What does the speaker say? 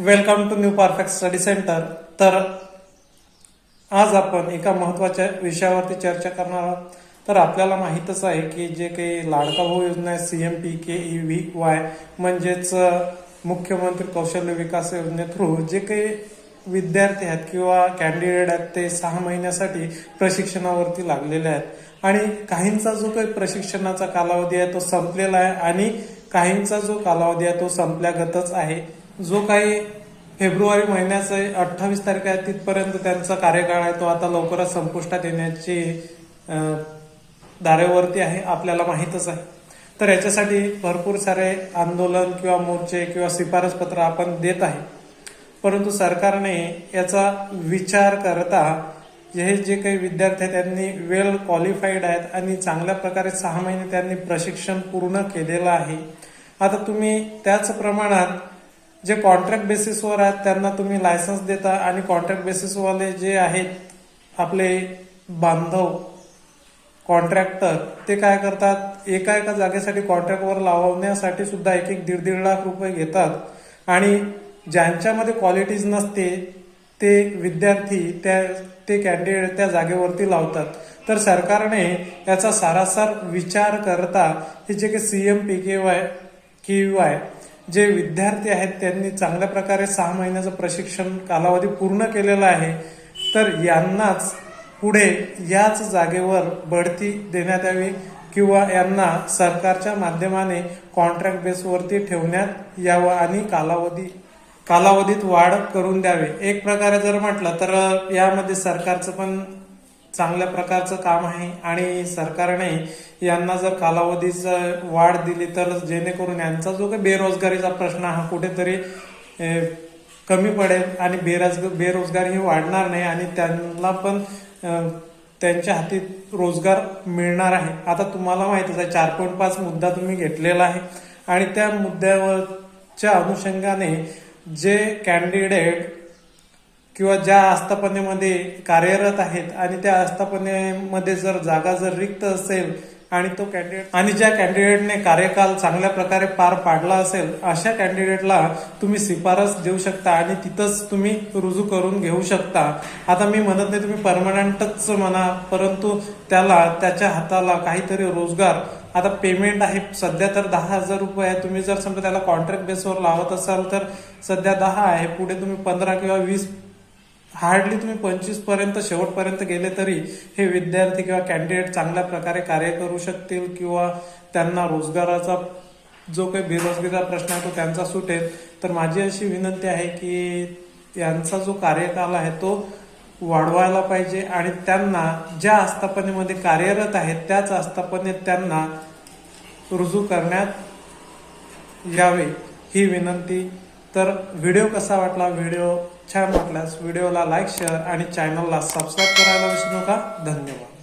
Welcome to new perfect study centre तर आज आपण एका महत्त्वाच्या विषयावरती चर्चा करणार आहोत. तर आपल्याला माहीतच आहे की जे काही लाडका भाऊ योजना आहे C M P K E V Y म्हणजेच मुख्यमंत्री कौशल्य विकास योजने थ्रू जे काही विद्यार्थी आहेत किंवा कॅन्डिडेट आहेत ते सहा महिन्यासाठी प्रशिक्षणावरती लागलेले आहेत. आणि काहींचा जो काही प्रशिक्षणाचा कालावधी आहे तो संपलेला आहे आणि काहींचा जो कालावधी आहे तो संपल्यागतच आहे. जो काही फेब्रुवारी महिन्याचा अठ्ठावीस तारीख आहे तिथपर्यंत त्यांचा कार्यकाळ आहे तो आता लवकरच संपुष्टात येण्याची दारेवरती आहे आपल्याला माहीतच आहे. तर याच्यासाठी भरपूर सारे आंदोलन किंवा मोर्चे किंवा शिफारस पत्र आपण देत आहे. परंतु सरकारने याचा विचार करता हे जे काही विद्यार्थी आहेत त्यांनी वेल क्वालिफाईड आहेत आणि चांगल्या प्रकारे सहा महिने त्यांनी प्रशिक्षण पूर्ण केलेलं आहे. आता तुम्ही त्याच प्रमाणात जे कॉन्ट्रॅक्ट बेसिसवर आहेत त्यांना तुम्ही लायसन्स देता आणि कॉन्ट्रॅक्ट बेसिसवाले जे आहेत आपले बांधव कॉन्ट्रॅक्टर ते काय करतात? एका एका जागेसाठी कॉन्ट्रॅक्टवर लावण्यासाठी सुद्धा एक एक दीड दीड लाख रुपये घेतात. आणि ज्यांच्यामध्ये क्वालिटीज नसते ते विद्यार्थी त्या ते कॅन्डिडेट त्या जागेवरती लावतात. तर सरकारने याचा सारासार विचार करता हे जे काही CM P K Y K Y जे विद्यार्थी आहेत त्यांनी चांगल्या प्रकारे सहा महिन्याचं प्रशिक्षण कालावधी पूर्ण केलेला आहे तर यांनाच पुढे याच जागेवर बढती देण्यात यावी किंवा यांना सरकारच्या माध्यमाने कॉन्ट्रॅक्ट बेसवरती ठेवण्यात यावं आणि कालावधी कालावधीत वाढ करून द्यावे. एक प्रकारे जर म्हटलं तर यामध्ये सरकारचं पण चांगल्या प्रकारचं काम आहे आणि सरकारने यांना जर कालावधीचं वाढ दिली तर जेणेकरून यांचा जो काही बेरोजगारीचा प्रश्न हा कुठेतरी कमी पडेल आणि बेरोज बेरोजगारी ही वाढणार नाही आणि त्यांना पण त्यांच्या हाती रोजगार मिळणार आहे. आता तुम्हाला माहितीच आहे चार पॉईंट पाच मुद्दा तुम्ही घेतलेला आहे आणि त्या मुद्द्यावरच्या अनुषंगाने जे कॅन्डिडेट किंवा ज्या आस्थापनेमध्ये कार्यरत आहेत आणि त्या आस्थापनेमध्ये जर जागा जर रिक्त असेल आणि तो कॅन्डिडेट आणि ज्या कॅन्डिडेटने कार्यकाल चांगल्या प्रकारे पार पाडला असेल अशा कॅन्डिडेटला तुम्ही शिफारस देऊ शकता आणि तिथंच तुम्ही रुजू करून घेऊ शकता. आता मी म्हणत नाही तुम्ही परमनंटच म्हणा परंतु त्याला त्याच्या हाताला काहीतरी रोजगार. आता पेमेंट आहे सध्या तर दहा हजार रुपये आहे. तुम्ही जर समजा त्याला कॉन्ट्रॅक्ट बेसवर लावत असाल तर सध्या दहा आहे. पुढे तुम्ही पंधरा किंवा वीस हार्डली तुम्ही पंचवीसपर्यंत शेवटपर्यंत गेले तरी हे विद्यार्थी किंवा कॅन्डिडेट चांगल्या प्रकारे कार्य करू शकतील किंवा त्यांना रोजगाराचा जो काही बेरोजगारीचा प्रश्न आहे तो त्यांचा सुटेल. तर माझी अशी विनंती आहे की यांचा जो कार्यकाल आहे तो वाढवायला पाहिजे आणि त्यांना ज्या आस्थापनेमध्ये कार्यरत आहेत त्याच आस्थापनेत त्यांना रुजू करण्यात यावे ही विनंती. तर व्हिडिओ कसा वाटला? व्हिडिओ छान वाटल्यास व्हिडिओला लाईक शेअर आणि चॅनलला सबस्क्राईब करायला विसरू नका. धन्यवाद.